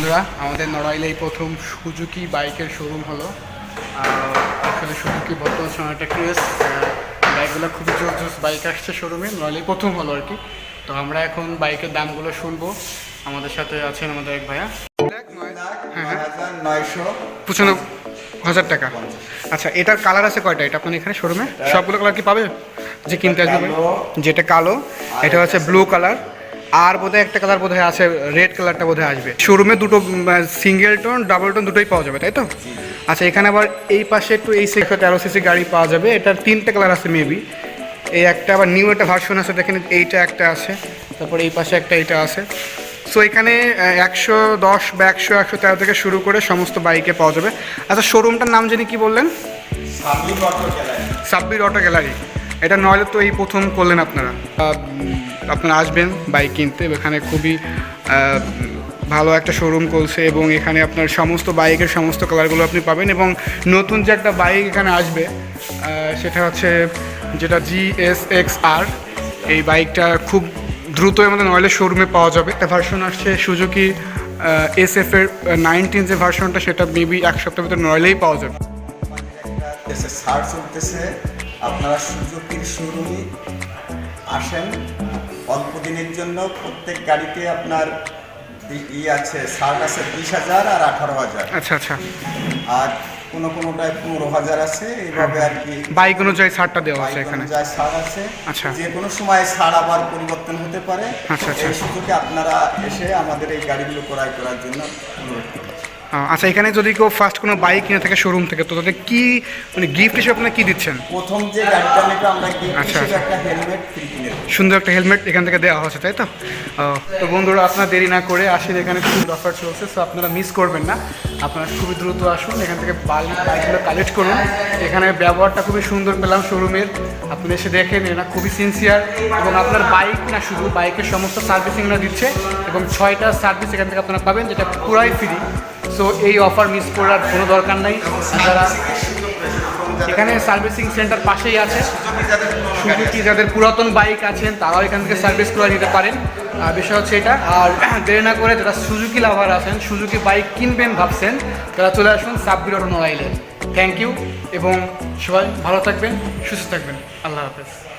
বন্ধুরা আমাদের নড়াইলে এই প্রথম সুজুকি বাইকের শোরুম হলো। আসলে সুজুকি বর্তমান সময় একটা ক্রেজ বাইকগুলো খুবই জোর জোর বাইক আসছে শোরুমে নড়াইলে প্রথম হলো আর কি। তো আমরা এখন বাইকের দামগুলো শুনব। আমাদের সাথে আছেন আমাদের এক ভাইয়া। হ্যাঁ হ্যাঁ। পঁচানব্বই হাজার টাকা। আচ্ছা এটার কালার আছে কয়টা? এটা আপনার এখানে শোরুমে সবগুলো কালার কি পাবে? যে কিনতে আসবে? যেটা কালো এটা হচ্ছে ব্লু কালার আর বোধহয় একটা কালার বোধহয় আছে রেড কালারটা বোধহয় আসবে। শোরুমে দুটো সিঙ্গেল টোন ডাবল টোন দুটোই পাওয়া যাবে তাই তো? আচ্ছা এখানে আবার এই পাশে একটু এই একশো তেরো সিসি গাড়ি পাওয়া যাবে। এটার তিনটে কালার আছে মেবি এই একটা আবার নিউ একটা ভার্সন আছে দেখেন এইটা একটা আছে তারপর এই পাশে একটা এইটা আছে। সো এখানে একশো দশ বা একশো একশো তেরো থেকে শুরু করে সমস্ত বাইকে পাওয়া যাবে। আচ্ছা শোরুমটার নাম জানি কি বললেন? সাবলি auto gallery. Sabbir auto gallery. এটা নইলে তো এই প্রথম করলেন আপনারা। আপনারা আসবেন বাইক কিনতে, এখানে খুবই ভালো একটা শোরুম করছে এবং এখানে আপনার সমস্ত বাইকের সমস্ত কালারগুলো আপনি পাবেন এবং নতুন যে একটা বাইক এখানে আসবে সেটা হচ্ছে যেটা জি এস এক্স আর এই বাইকটা খুব দ্রুত আমাদের নয়লের শোরুমে পাওয়া যাবে। একটা ভার্সন আসছে সুজুকি এস এফ এর নাইনটিন যে ভার্সনটা সেটা মেবি এক সপ্তাহের ভিতরে নয়লেই পাওয়া যাবে। আপনারা শোরুমে আসেন। অল্প দিনের জন্য প্রত্যেক গাড়িতে আপনার ই- আছে সার আছে বিশ হাজার আর আঠারো হাজার। আচ্ছা আচ্ছা। আর কোনো কোনোটায় পনেরো হাজার আছে এইভাবে আর কি বাইক অনুযায়ী ছাড়টা দেওয়া আছে এখানে। অনুযায়ী ছাড় আছে। আচ্ছা। যে কোনো সময় ছাড় আবার পরিবর্তন হতে পারে। আচ্ছা, আচ্ছা। এই সুযোগে আপনারা এসে আমাদের এই গাড়িগুলো ক্রয় করার জন্য অনুরোধ আচ্ছা এখানে যদি কেউ ফার্স্ট কোনো বাইক কিনে থাকে শোরুম থেকে তো তাদের কি মানে গিফট হিসেবে আপনারা কি দিচ্ছেন? প্রথম যে গাড়িটা নিতে আমরা গিফট আচ্ছা, হিসেবে আচ্ছা। একটা হেলমেট ফ্রি কিনে সুন্দর একটা হেলমেট এখান থেকে দেওয়া হচ্ছে তাই তো? তো বন্ধুরা আপনারা দেরি না করে আসেন এখানে খুব অফার চলছে সো আপনারা মিস করবেন না। আপনারা খুবই দ্রুত আসুন, এখান থেকে বাইক বাইকগুলো কালেক্ট করুন। এখানে ব্যবহারটা খুবই সুন্দর পেলাম শোরুমের আপনি এসে দেখেন, এরা খুবই সিনসিয়ার এবং আপনার বাইক না শুধু বাইকের সমস্ত সার্ভিসিংরা দিচ্ছে এবং ছয়টা সার্ভিস এখান থেকে আপনারা পাবেন, যেটা পুরাই ফ্রি সো এই অফার মিস করার কোনো দরকার নাই। আপনারা এখানে সার্ভিসিং সেন্টার পাশেই আছে। সুজুকি যাদের পুরাতন বাইক আছেন, তারাও এখান থেকে সার্ভিস করে নিতে পারেন। বিষয় হচ্ছে এটা। আর দেরি না করে যারা সুজুকি লাভার আছেন সুজুকি বাইক কিনবেন ভাবছেন, তারা চলে আসুন সাব্বির অটো থ্যাংক ইউ এবং সবাই ভালো থাকবেন, সুস্থ থাকবেন। আল্লাহ হাফেজ।